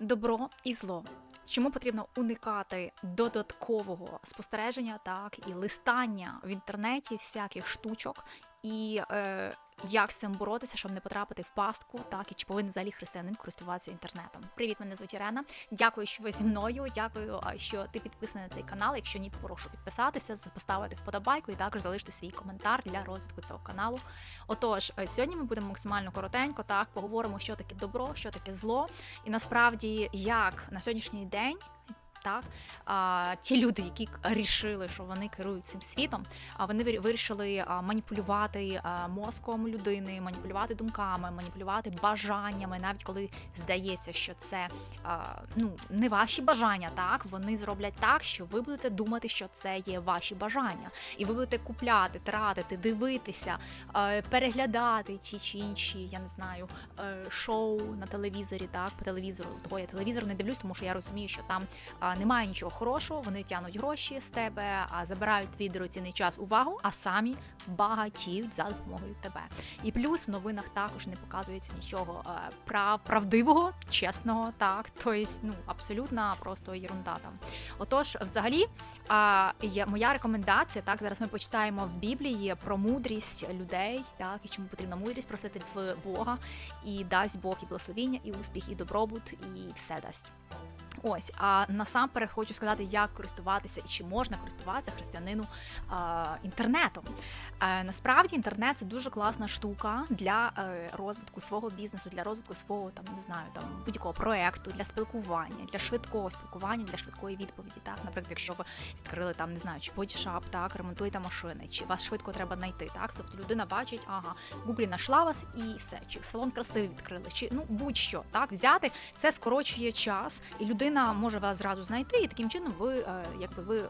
добро і зло. Чому потрібно уникати додаткового спостереження, так і листання в інтернеті всяких штучок, і е, як з цим боротися, щоб не потрапити в пастку, так і чи повинен взагалі християнин користуватися інтернетом? Привіт, мене звуть Ірена. Дякую, що ви зі мною. Дякую, що ти підписаний на цей канал. Якщо ні, прошу підписатися, поставити вподобайку і також залишити свій коментар для розвитку цього каналу. Отож, е, сьогодні ми будемо максимально коротенько, так поговоримо, що таке добро, що таке зло, і насправді як на сьогоднішній день. Так, а, ті люди, які рішили, що вони керують цим світом, а вони вирішили маніпулювати мозком людини, маніпулювати думками, маніпулювати бажаннями, навіть коли здається, що це а, ну не ваші бажання, так? Вони зроблять так, що ви будете думати, що це є ваші бажання, і ви будете купляти, тратити, дивитися, переглядати ті чи інші, я не знаю, е, шоу на телевізорі, так? По телевізору. Того я телевізор не дивлюсь, тому що я розумію, що там немає нічого хорошого. Вони тянуть гроші з тебе, забирають твій дорогоцінний час увагу, а самі багатіють за допомогою тебе. І плюс в новинах також не показується нічого е, прав, правдивого, чесного, так тобто, ну абсолютно просто єрунда там. Отож, взагалі, моя рекомендація. Так, зараз ми почитаємо в Біблії про мудрість людей, так і чому потрібна мудрість просити в Бога, і дасть Бог і благословіння, і успіх, і добробут, і все дасть. Ось, а насамперед хочу сказати, як користуватися і чи можна користуватися християнину а, інтернетом. Е, насправді інтернет це дуже класна штука для е, розвитку свого бізнесу, для розвитку свого там не знаю там будь-якого проекту, для спілкування, для швидкого спілкування, для швидкої відповіді. Так, наприклад, якщо ви відкрили там не знаю, чи бодішап, так ремонтуєте машини, чи вас швидко треба знайти. Так, тобто людина бачить, ага, Гуглі знайшла вас і все, чи салон краси відкрили, чи ну будь-що так взяти, це скорочує час, і людина може вас зразу знайти, і таким чином ви е, якби ви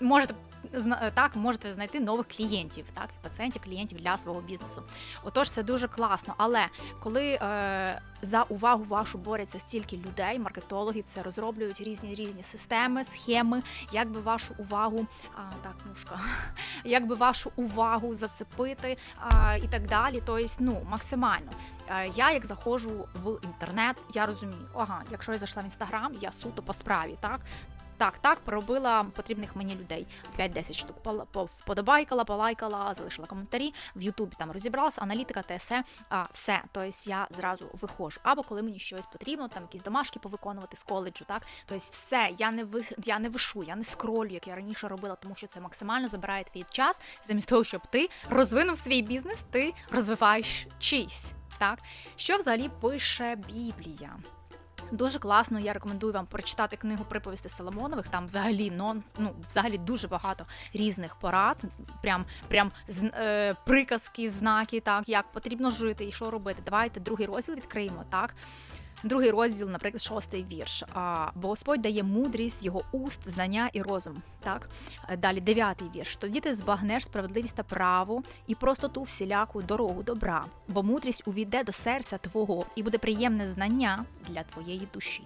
можете. Зна- Так, можете знайти нових клієнтів, так, пацієнтів, клієнтів для свого бізнесу. Отож, це дуже класно. Але коли е, за увагу вашу борються стільки людей, маркетологів, це розроблюють різні різні системи, схеми, як би вашу увагу, а, так, мушка, як би вашу увагу зацепити а, і так далі. Тобто, ну, максимально. Е, Я як заходжу в інтернет, я розумію, ага, якщо я зайшла в інстаграм, я суто по справі, так. Так, так, поробила потрібних мені людей 5-10 штук. Вподобайкала, полайкала, залишила коментарі. В Ютубі там розібралася, аналітика, ТСЕ, а, все. Тобто я зразу виходжу. Або коли мені щось потрібно, там якісь домашки повиконувати з коледжу, так. Тобто все, я не ви, я не вишу, я не скролю, як я раніше робила, тому що це максимально забирає твій час. Замість того, щоб ти розвинув свій бізнес, ти розвиваєш чийсь. Так, що взагалі пише Біблія? Дуже класно, я рекомендую вам прочитати книгу приповісти Соломонових. Там взагалі нон, ну взагалі дуже багато різних порад, прям прям з, е, приказки, знаки, так як потрібно жити і що робити. Давайте другий розділ відкриємо. Так, другий розділ, наприклад, шостий вірш. Бо Господь дає мудрість, його уст, знання і розум. Так Е, далі дев'ятий вірш. Тоді ти збагнеш справедливість та право і простоту всіляку дорогу добра, бо мудрість увійде до серця твого і буде приємне знання для твоєї душі.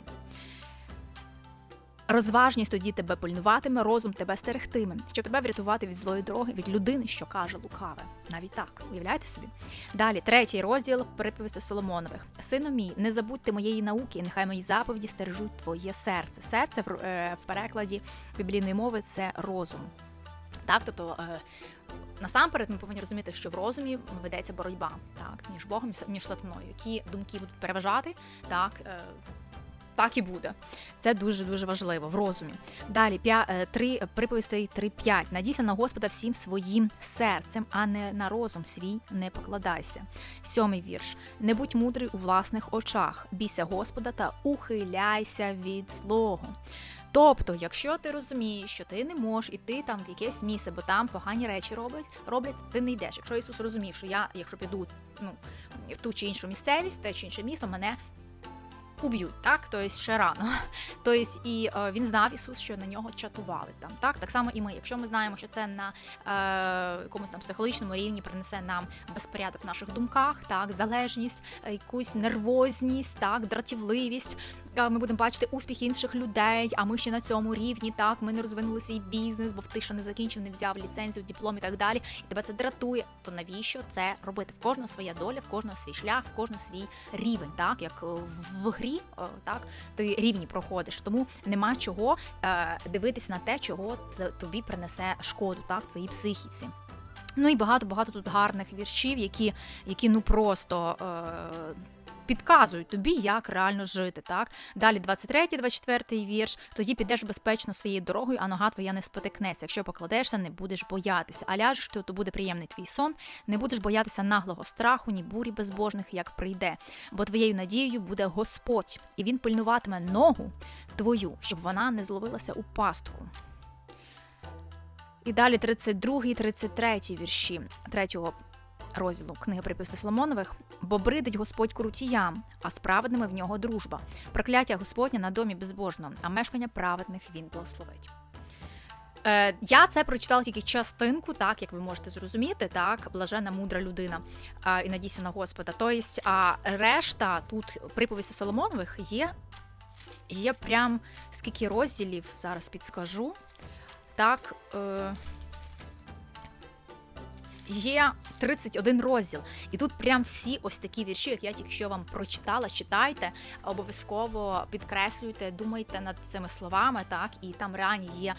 Розважність тоді тебе пильнуватиме, розум тебе стерегтиме, щоб тебе врятувати від злої дороги, від людини, що каже лукаве. Навіть так, уявляєте собі. Далі, третій розділ приповісти Соломонових. Сину мій, не забудьте моєї науки, нехай мої заповіді стережуть твоє серце. Серце в, е, перекладі біблійної мови це розум. Так, тобто. Е, Насамперед ми повинні розуміти, що в розумі ведеться боротьба так між Богом і між сатаною. Які думки будуть переважати, так е, так і буде. Це дуже дуже важливо в розумі. Далі п'я, е, три приповістей 3-5. Надійся на Господа всім своїм серцем, а не на розум свій не покладайся. Сьомий вірш. Не будь мудрий у власних очах, бійся Господа та ухиляйся від злого. Тобто, якщо ти розумієш, що ти не можеш іти там в якесь місце, бо там погані речі роблять, роблять, ти не йдеш. Якщо Ісус розумів, що я, якщо піду ну, в ту чи іншу місцевість, те чи інше місто, мене уб'ють, так? Тобто ще рано. Тобто, і е, він знав Ісус, що на нього чатували там. Так, так само і ми. Якщо ми знаємо, що це на е, якомусь там психологічному рівні принесе нам безпорядок в наших думках, так, залежність, е, якусь нервозність, так, дратівливість, е, ми будемо бачити успіх інших людей, а ми ще на цьому рівні. Так, ми не розвинули свій бізнес, бо ти ще не закінчив, не взяв ліцензію, диплом і так далі. І тебе це дратує. То навіщо це робити? В кожного своя доля, в кожного свій шлях, в кожного свій рівень, так як в грі, е, так ти рівні проходиш. Тому нема чого е, дивитися на те, чого тобі принесе шкоду, так, твоїй психіці. Ну і багато багато тут гарних віршів, які, які ну просто. Е, Підказують тобі, як реально жити, так далі 23, 24 вірш. Тоді підеш безпечно своєю дорогою, а нога твоя не спотикнеться. Якщо покладешся, не будеш боятися. А ляжеш то буде приємний твій сон. Не будеш боятися наглого страху, ні бурі безбожних, як прийде. Бо твоєю надією буде Господь, і він пильнуватиме ногу твою, щоб вона не зловилася у пастку. І далі 32 і 33 вірші третього розділу книги приписи Соломонових. Бо бридить Господь крутіям, а справедними в нього дружба. Прокляття Господня на домі безбожно, а мешкання праведних він благословить. Е, я це прочитала тільки частинку, так як ви можете зрозуміти, так, блажена мудра людина е, і надійся на Господа. Тобто, а решта тут приповісті Соломонових є, є прям скільки розділів, зараз підскажу. Так, е, є 31 розділ. І тут прям всі ось такі вірші, як я тільки що вам прочитала, читайте, обов'язково підкреслюйте, думайте над цими словами, так, і там реально є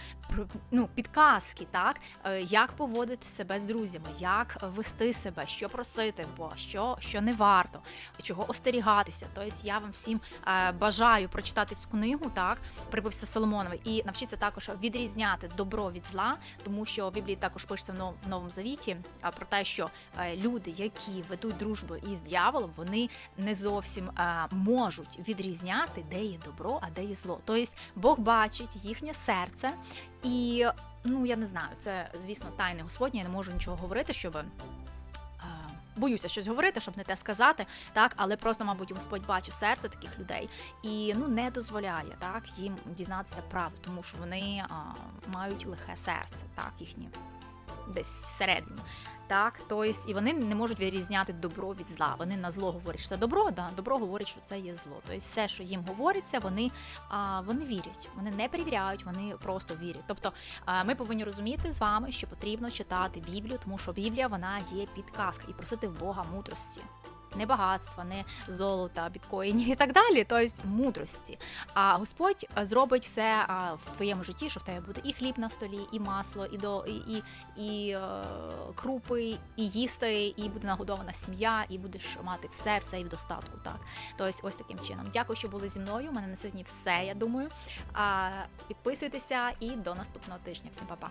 ну, підказки, так, е, як поводити себе з друзями, як вести себе, що просити Бога, що, що не варто, чого остерігатися. Тобто я вам всім е, бажаю прочитати цю книгу, так, припився Соломоновий, і навчитися також відрізняти добро від зла, тому що в Біблії також пишеться в Нов- Новому Завіті про те, що е, люди, які ведуть дружбу із дьяволом, вони не зовсім е, можуть відрізняти, де є добро, а де є зло. Тобто Бог бачить їхнє серце, і ну я не знаю, це звісно тайне Господнє. Я не можу нічого говорити, щоб. е, Боюся щось говорити, щоб не те сказати, так, але просто, мабуть, Господь бачить серце таких людей і ну не дозволяє так їм дізнатися правду, тому що вони а, мають лихе серце, так, їхні десь всередині. Так, тобто, і вони не можуть відрізняти добро від зла. Вони на зло говорять, що це добро, да, добро говорить, що це є зло. Тобто, все, що їм говориться, вони, а, вони вірять, вони не перевіряють, вони просто вірять. Тобто, а, ми повинні розуміти з вами, що потрібно читати Біблію, тому що Біблія вона є підказка і просити в Бога мудрості. Не багатства, не золота, біткоїнів і так далі, тобто мудрості. А Господь зробить все в твоєму житті, що в тебе буде і хліб на столі, і масло, і до і, і, і е, крупи, і їсти, і буде нагодована сім'я, і будеш мати все, все і в достатку. Так, тобто ось таким чином. Дякую, що були зі мною. У мене на сьогодні все. Я думаю. Підписуйтеся і до наступного тижня. Всім па-па.